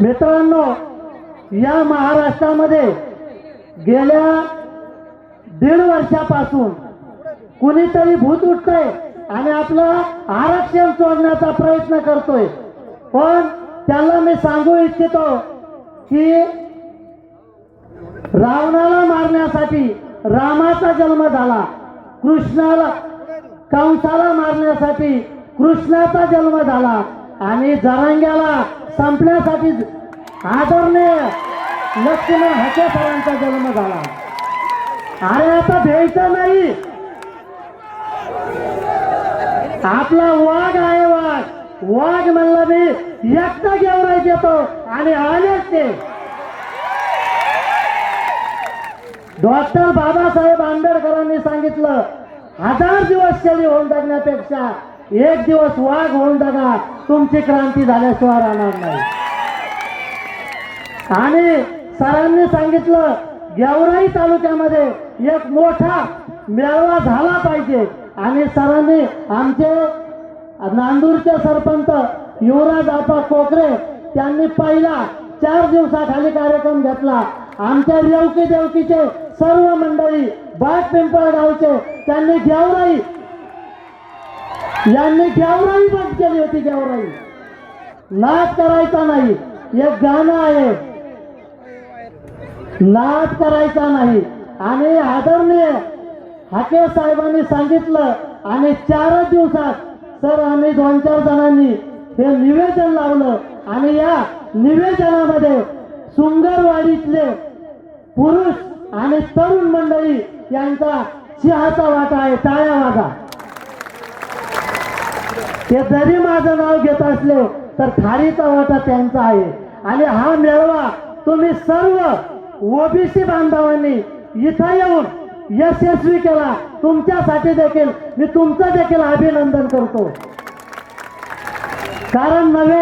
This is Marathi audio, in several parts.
मित्रांनो या महाराष्ट्रामध्ये गेल्या दीड वर्षापासून कुणीतरी भूत उठतंय आणि आपलं आरक्षण सोडण्याचा प्रयत्न करतोय. पण त्याला मी सांगू इच्छितो की रावणाला मारण्यासाठी रामाचा जन्म झाला. कृष्णाला कंसाला मारण्यासाठी कृष्णाचा जन्म झाला. आणि जरांग्याला संपण्यासाठी आदरणीय लक्ष्मण हकेसरांचा जन्म झाला. अरे आता द्यायचं नाही. आपला वाघ आहे वाघ. वाघ म्हणला मी एकटा गेवराय देतो आणि आलेच ते. डॉक्टर बाबासाहेब आंबेडकरांनी सांगितलं हजार दिवस शेळी होऊन जगण्यापेक्षा एक दिवस वाघ होऊन जगा तुमची क्रांती झाल्याशिवाय राहणार नाही. आणि सरांनी सांगितलं गेवराई तालुक्यामध्ये एक मोठा मेळावा झाला पाहिजे. आणि सरांनी आमचे नांदूरचे सरपंच युवराज आपा कोकरे त्यांनी पहिला चार दिवसाखाली कार्यक्रम घेतला. आमच्या रेवकी देवकीचे सर्व मंडळी बाग पिंपळगावचे त्यांनी गेवराई यांनी गेवराई बंद केली होती गेवराई नाच करायचा नाही. एक गाणं आहे. नाच करायचा नाही. आणि आदरणीय हाके साहेबांनी सांगितलं आणि चारच दिवसात सर आम्ही दोन चार जणांनी हे निवेदन लावलं आणि या निवेदनामध्ये सुंगरवाडीतले पुरुष आणि तरुण मंडळी यांचा सिंहाचा वाटा आहे. टाळ्या वाटा ते जरी माझं नाव घेत असले तर खारीचा वाटा त्यांचा आहे. आणि हा मेळावा तुम्ही सर्व ओबीसी बांधवांनी इथं येऊन यशस्वी केला. तुमच्यासाठी देखील मी तुमचं देखील अभिनंदन करतो. कारण नवे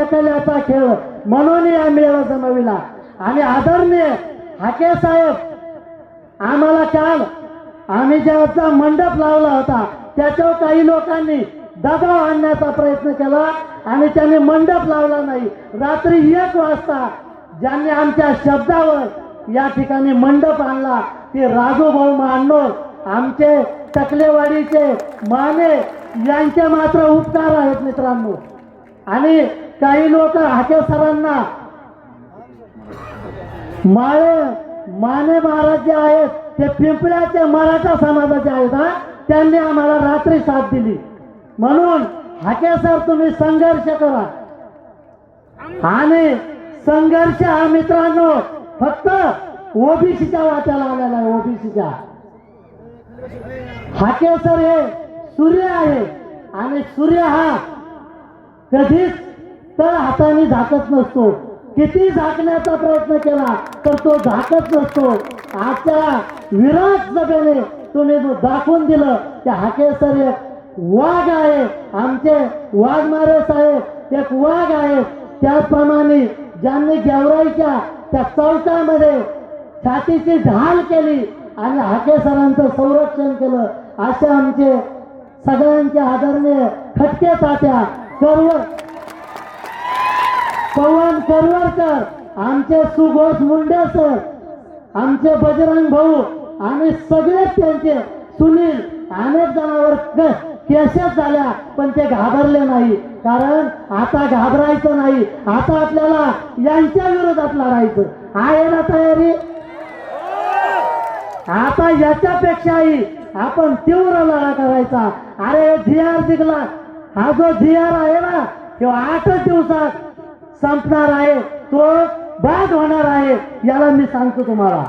एकल्याचा खेळ म्हणून या मेळा जमविला. आणि आदरणीय हाके साहेब आम्हाला काल आम्ही ज्याचा मंडप लावला होता त्याच्यावर काही लोकांनी दबाव आणण्याचा प्रयत्न केला आणि त्यांनी मंडप लावला नाही. रात्री एक वाजता ज्यांनी आमच्या शब्दावर या ठिकाणी मंडप आणला ते राजूभाऊ मांडोर आमचे टकलेवाडीचे माने यांचे मात्र उपकार आहेत मित्रांनो. आणि काही लोक हाके सरांना माळे माने महाराज जे आहेत ते पिंपळ्याचे मराठा समाजाचे आहेत हा? त्यांनी आम्हाला रात्री साथ दिली. म्हणून हाके सर तुम्ही संघर्ष करा. आणि संघर्ष हा मित्रांनो फक्त ओबीसीच्या वाट्याला आलेला आहे ओबीसीच्या. हाके सर हे सूर्य आहे आणि सूर्य हा कधीच तर हाताने झाकत नसतो. किती झाकण्याचा प्रयत्न केला तर तो झाकत नसतो. आजच्या विराट जगाने तुम्ही जो दाखवून दिलं की हाके सर वाघ आहे. आमचे वाघमारे साहेब एक वाघ आहे. त्याचप्रमाणे ज्यांनी गेवराईच्या त्या चौकामध्ये छातीची ढाल केली आणि हाके सरांचं संरक्षण केलं असे आमचे सगळ्यांचे आदरणीय खटके तात्या करवर पवन करवरकर आमचे सुघोष मुंडे सर आमचे बजरंग भाऊ आणि सगळे त्यांचे सुनील अनेक जणांवर केसेस झाल्या पण ते घाबरले नाही. कारण आता घाबरायचं नाही. आता आपल्याला यांच्या विरोधात लढायचं. आहे ना तयारी? आता याच्यापेक्षाही आपण तीव्र लढा करायचा. अरे जी आर जिंकला. हा जो जी आर आहे ना तो आठच दिवसात संपणार आहे. तो बाद होणार आहे. याला मी सांगतो तुम्हाला.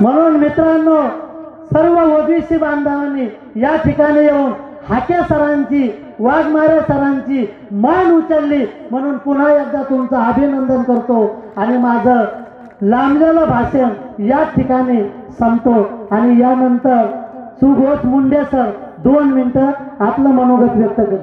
म्हणून मित्रांनो सर्व ओबीसी बांधवांनी या ठिकाणी येऊन हाके सरांची वाघमारे सरांची मान उचलली. म्हणून पुन्हा एकदा तुमचं अभिनंदन करतो आणि माझं लांबलेलं भाषण या ठिकाणी संपतो. आणि यानंतर सुघोष मुंडे सर दोन मिनिटं आपलं मनोगत व्यक्त कर